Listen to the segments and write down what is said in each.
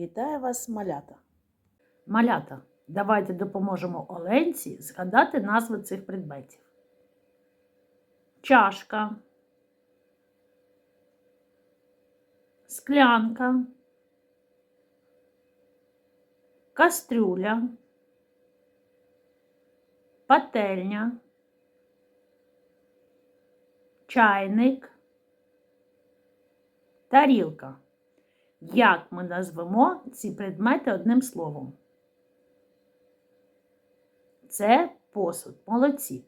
Вітаю вас, малята! Малята, давайте допоможемо Оленці згадати назви цих предметів. Чашка, склянка, кастрюля, пательня, чайник, тарілка. Як ми назвемо ці предмети одним словом? Це посуд. Молодці.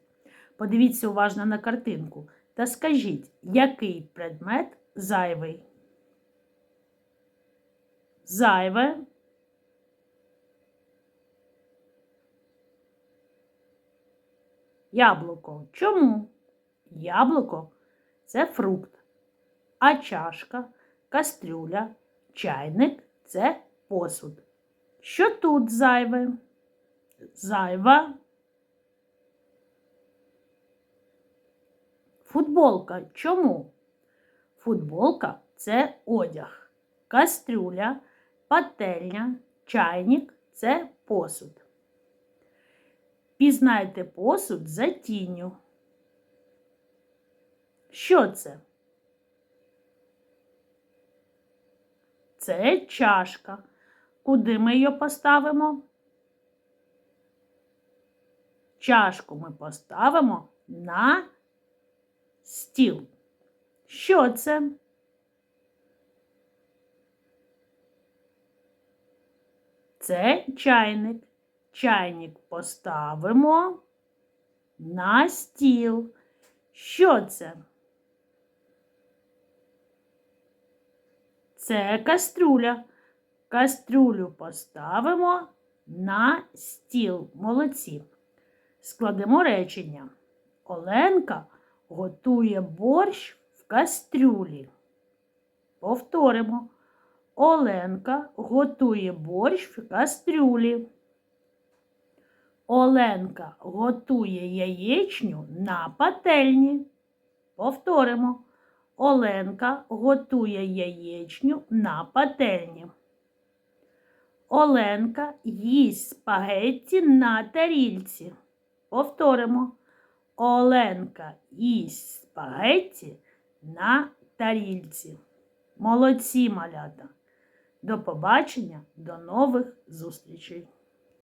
Подивіться уважно на картинку та скажіть, який предмет зайвий? Зайве. Яблуко. Чому? Яблуко це фрукт, а чашка, кастрюля, чайник це посуд. Що тут зайве? Зайва. Футболка. Чому? Футболка це одяг. Кастрюля, пательня, чайник це посуд. Пізнайте посуд за тінню. Що це? Це чашка. Куди ми її поставимо? Чашку ми поставимо на стіл. Що це? Це чайник. Чайник поставимо на стіл. Що це? Це кастрюля. Кастрюлю поставимо на стіл. Молодці. Складемо речення. Оленка готує борщ в кастрюлі. Повторимо. Оленка готує борщ в кастрюлі. Оленка готує яєчню на пательні. Повторимо. Оленка готує яєчню на пательні. Оленка їсть спагетті на тарільці. Повторимо. Оленка їсть спагетті на тарільці. Молодці малята. До побачення, до нових зустрічей!